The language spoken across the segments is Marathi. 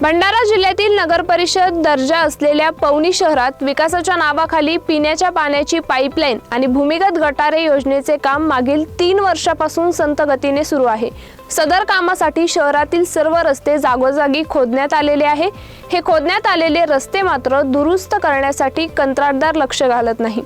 भंडारा जिल्ह्यातील नगर परिषद दर्जा असलेल्या पवनी शहरात विकासाच्या नावाखाली पिण्याच्या पाण्याची पाईपलाईन आणि भूमिगत गटारे योजनेचे काम मागील तीन वर्षापासून संत गतीने सुरू आहे. सदर कामासाठी शहरातील सर्व रस्ते जागोजागी खोदण्यात आलेले आहे. हे खोदण्यात आलेले रस्ते मात्र दुरुस्त करण्यासाठी कंत्राटदार लक्ष घालत नाही.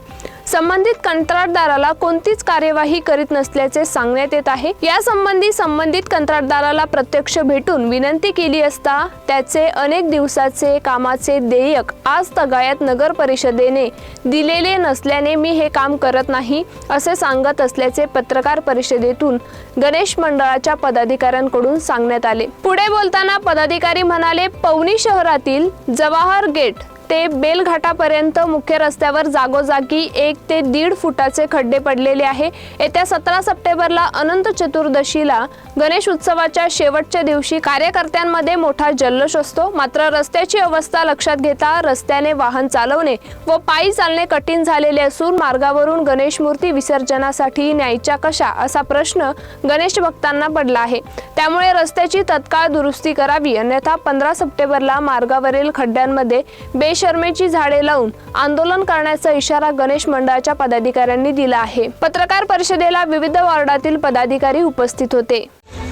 संबंधित कंत्राटदाराला कोणतीच कार्यवाही करीत नसल्याचे सांगण्यात येत आहे. यासंबंधी संबंधित कंत्राटदाराला प्रत्यक्ष भेटून विनंती केली असता त्याचे अनेक दिवसाचे कामाचे देयक आज तगायत नगर परिषदेने दिलेले नसल्याने मी हे काम करत नाही असे सांगत असल्याचे पत्रकार परिषदेतून गणेश मंडळाच्या पदाधिकाऱ्यांकडून सांगण्यात आले. पुढे बोलताना पदाधिकारी म्हणाले पवनी शहरातील जवाहर गेट ते बेलघाटापर्यंत मुख्य रस्त्यावर जागोजागी एक ते दीड फुटाचे खड्डे पडलेले आहे. येत्या सतरा सप्टेंबरला अनंत चतुर्दशीला गणेश उत्सवाच्या शेवटच्या दिवशी कार्यकर्त्यांमध्ये मोठा जल्लोष असतो. मात्र रस्त्याची अवस्था लक्षात घेता रस्त्याने वाहन चालवणे व पायी चालणे कठीण झालेले असून मार्गावरून गणेश मूर्ती विसर्जनासाठी न्यायच्या कशा असा प्रश्न गणेश भक्तांना पडला आहे. त्यामुळे रस्त्याची तत्काळ दुरुस्ती करावी. अन्यथा पंधरा सप्टेंबरला मार्गावरील खड्ड्यांमध्ये बेश बेशर्मेची झाडे लावून आंदोलन करण्याचा इशारा गणेश मंडळाच्या पदाधिकाऱ्यांनी दिला आहे. पत्रकार परिषदेला विविध वॉर्डातील पदाधिकारी उपस्थित होते.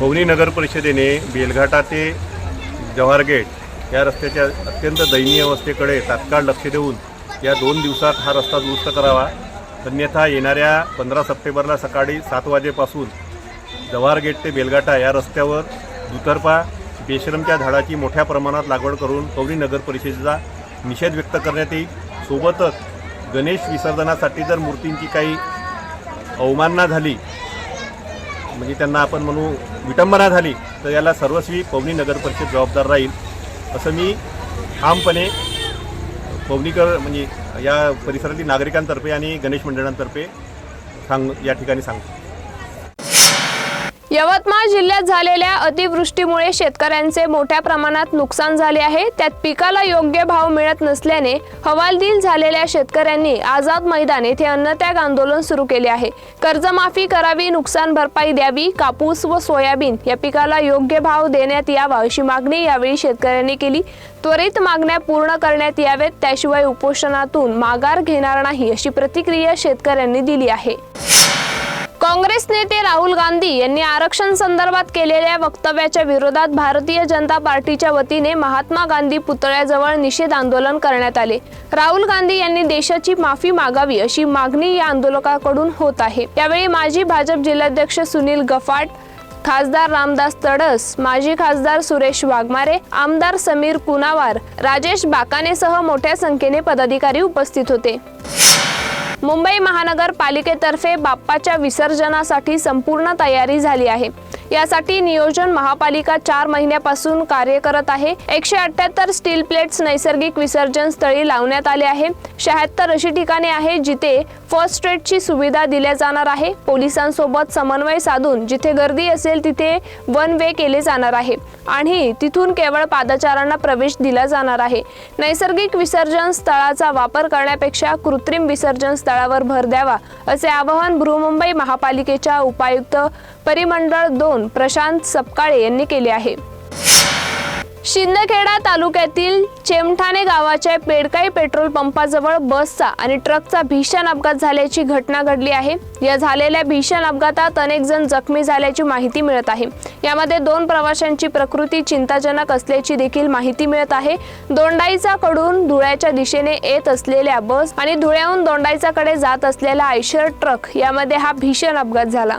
पवनी नगर परिषदेने बेलघाटा ते जवाहर गेट या रस्त्याच्या अत्यंत दयनीय अवस्थेकडे तात्काळ लक्ष देऊन या दोन दिवसात हा रस्ता दुरुस्त करावा. अन्यथा येणाऱ्या पंधरा सप्टेंबरला सकाळी सात वाजेपासून जवाहर गेट ते बेलघाटा या रस्त्यावर दुतर्फा बेशरमच्या झाडाची मोठ्या प्रमाणात लागवड करून पवनी नगर परिषदेचा निषेध व्यक्त करण्यात येईल. सोबतच गणेश विसर्जनासाठी जर मूर्तींची काही अवमानना झाली म्हणजे त्यांना आपण म्हणू विटंबना झाली तर याला सर्वस्वी पवनी नगर परिषद जबाबदार राहील. असं मी ठामपणे पवनीकर म्हणजे या परिसरातील नागरिकांतर्फे आणि गणेश मंडळांतर्फे सांग या ठिकाणी सांगतो. यवतमाळ जिल्ह्यात झालेल्या अतिवृष्टीमुळे शेतकऱ्यांचे मोठ्या प्रमाणात नुकसान झाले आहे. त्यात पिकाला योग्य भाव मिळत नसल्याने हवालदिल झालेल्या शेतकऱ्यांनी आझाद मैदान येथे अन्नत्याग आंदोलन सुरू केले आहे. कर्जमाफी करावी नुकसान भरपाई द्यावी कापूस व सोयाबीन या पिकाला योग्य भाव देण्यात यावा अशी मागणी यावेळी शेतकऱ्यांनी केली. त्वरित मागण्या पूर्ण करण्यात यावेत त्याशिवाय उपोषणातून माघार घेणार नाही अशी प्रतिक्रिया शेतकऱ्यांनी दिली आहे. काँग्रेस नेते राहुल गांधी यांनी आरक्षण संदर्भात केलेल्या वक्तव्याच्या विरोधात भारतीय जनता पार्टीच्या वतीने महात्मा गांधी पुतळ्याजवळ निषेध आंदोलन करण्यात आले. राहुल गांधी यांनी देशाची माफी मागावी अशी मागणी या आंदोलकाकडून होत आहे. यावेळी माजी भाजप जिल्हाध्यक्ष सुनील गफाट खासदार रामदास तडस माजी खासदार सुरेश वाघमारे आमदार समीर कुनावार राजेश बाकानेसह मोठ्या संख्येने पदाधिकारी उपस्थित होते. मुंबई महानगरपालिकेतर्फे बाप्पाच्या विसर्जनासाठी संपूर्ण तयारी झाली आहे. यासाठी नियोजन महापालिका चार महिन्यापासून कार्य करत आहे. एकशे अठ्याहत्तर स्टील प्लेट्स नैसर्गिक विसर्जन स्थळी लावण्यात आले आहे. शहात्तर अशी ठिकाणे आहे जिथे फर्स्ट एडची सुविधा दिल्या जाणार आहे. पोलिसांसोबत समन्वय साधून जिथे गर्दी असेल तिथे वन वे केले जाणार आहे. आणि तिथून केवळ पादचारांना प्रवेश दिला जाणार आहे. नैसर्गिक विसर्जन स्थळाचा वापर करण्यापेक्षा कृत्रिम विसर्जन स्थळावर भर द्यावा असे आवाहन बृहमुंबई महापालिकेच्या उपायुक्त परिमंडळ दोन प्रशांत सपकाळे यांनी केले आहे. शिंदखेडा तालुक्यातील चेमठाणे गावाच्या पेडकाई पेट्रोल पंपाजवळ बसचा आणि ट्रकचा भीषण अपघात झाल्याची घटना घडली आहे. या झालेल्या भीषण अपघातात अनेक जण जखमी झाल्याची माहिती मिळत आहे. यामध्ये दोन प्रवाशांची प्रकृती चिंताजनक असल्याची देखील माहिती मिळत आहे. दोंडाईचा कडून धुळ्याच्या दिशेने येत असलेल्या बस आणि धुळ्याहून दोंडाईचाकडे जात असलेला आयशर ट्रक यामध्ये हा भीषण अपघात झाला.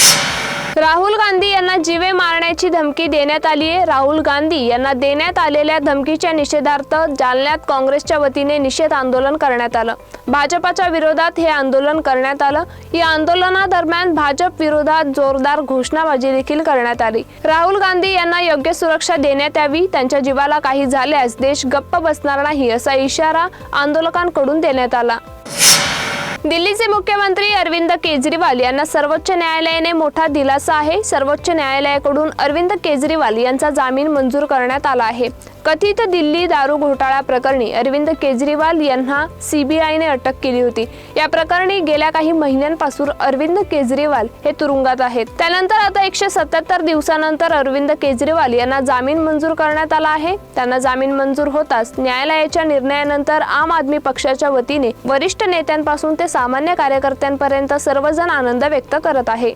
राहुल गांधी यांना जीवे मारण्याची धमकी देण्यात आली आहे. राहुल गांधी यांना देण्यात आलेल्या धमकीच्या निषेधार्थ जालन्यात काँग्रेसच्या वतीने निषेध आंदोलन करण्यात आलं. भाजपाच्या विरोधात हे आंदोलन करण्यात आलं. या आंदोलनादरम्यान भाजप विरोधात जोरदार घोषणाबाजी देखील करण्यात आली. राहुल गांधी यांना योग्य सुरक्षा देण्यात यावी त्यांच्या जीवाला काही झाल्यास देश गप्प बसणार नाही असा इशारा आंदोलकांकडून देण्यात आला. दिल्लीचे मुख्यमंत्री अरविंद केजरीवाल यांना सर्वोच्च न्यायालयाने मोठा दिलासा आहे. सर्वोच्च न्यायालयाकडून अरविंद केजरीवाल यांचा जामीन मंजूर करण्यात आला आहे. कथित दिल्ली दारू घोटाळा प्रकरणी अरविंद केजरीवाल यांना सीबीआयने अटक केली होती. या प्रकरणी गेल्या काही महिन्यांपासून अरविंद केजरीवाल हे तुरुंगात आहेत. त्यानंतर आता एकशे सत्याहत्तर दिवसानंतर अरविंद केजरीवाल यांना जामीन मंजूर करण्यात आला आहे. त्यांना जामीन मंजूर होताच न्यायालयाच्या निर्णयानंतर आम आदमी पक्षाच्या वतीने वरिष्ठ नेत्यांपासून ते सामान्य कार्यकर्त्यांपर्यंत सर्वजण आनंद व्यक्त करत आहे.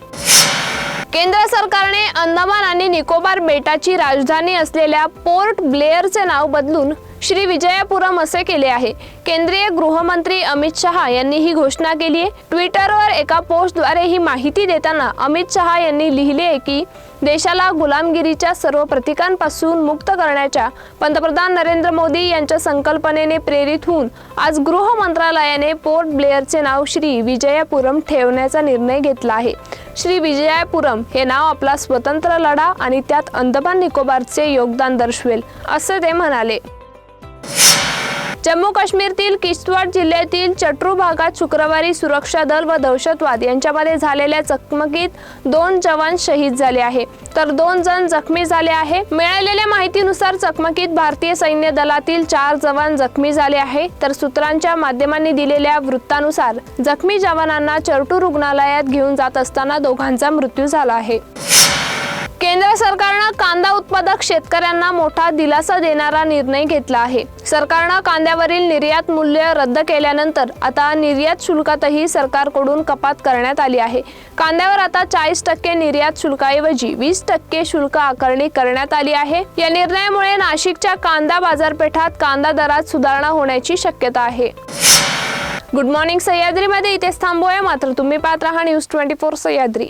केंद्र सरकारने अंदमान आणि निकोबार बेटाची राजधानी असलेल्या पोर्ट ब्लेअरचे नाव बदलून श्री विजयापुरम असे केले आहे. केंद्रीय गृहमंत्री अमित शहा यांनी ही घोषणा केली आहे. ट्विटरवर एका पोस्टद्वारे ही माहिती देताना अमित शहा यांनी लिहिले की देशाला गुलामगिरीच्या सर्व प्रतीकांपासून मुक्त करण्याच्या पंतप्रधान नरेंद्र मोदी यांच्या संकल्पनेने प्रेरित होऊन आज गृह मंत्रालयाने पोर्ट ब्लेअरचे नाव श्री विजयापुरम ठेवण्याचा निर्णय घेतला आहे. श्री विजयापुरम हे नाव आपला स्वतंत्र लढा आणि त्यात अंदमान निकोबारचे योगदान दर्शवेल असं ते म्हणाले. जम्मू काश्मीरतील किश्तवाड जिल्ह्यातील चट्रू भागात शुक्रवारी सुरक्षा दल व दहशतवाद यांच्यामध्ये झालेल्या चकमकीत दोन जवान शहीद झाले आहे. तर दोन जण जखमी झाले आहे. मिळालेल्या माहितीनुसार चकमकीत भारतीय सैन्य दलातील चार जवान जखमी झाले आहे. तर सूत्रांच्या माध्यमांनी दिलेल्या वृत्तानुसार जखमी जवानांना चरटू रुग्णालयात घेऊन जात असताना दोघांचा मृत्यू झाला आहे. केंद्र सरकारनं कांदा उत्पादक शेतकऱ्यांना मोठा दिलासा देणारा निर्णय घेतला आहे. सरकारनं कांद्यावरील निर्यात मूल्य रद्द केल्यानंतर आता निर्यात शुल्कातही सरकारकडून कपात करण्यात आली आहे. कांद्यावर आता चाळीस टक्के निर्यात शुल्काऐवजी वीस टक्के शुल्क आकारणी करण्यात आली आहे. या निर्णयामुळे नाशिकच्या कांदा बाजारपेठात कांदा दरात सुधारणा होण्याची शक्यता आहे. गुड मॉर्निंग सह्याद्रीमध्ये इथेच थांबूया. मात्र तुम्ही पाहत राहा न्यूज ट्वेंटी फोर सह्याद्री.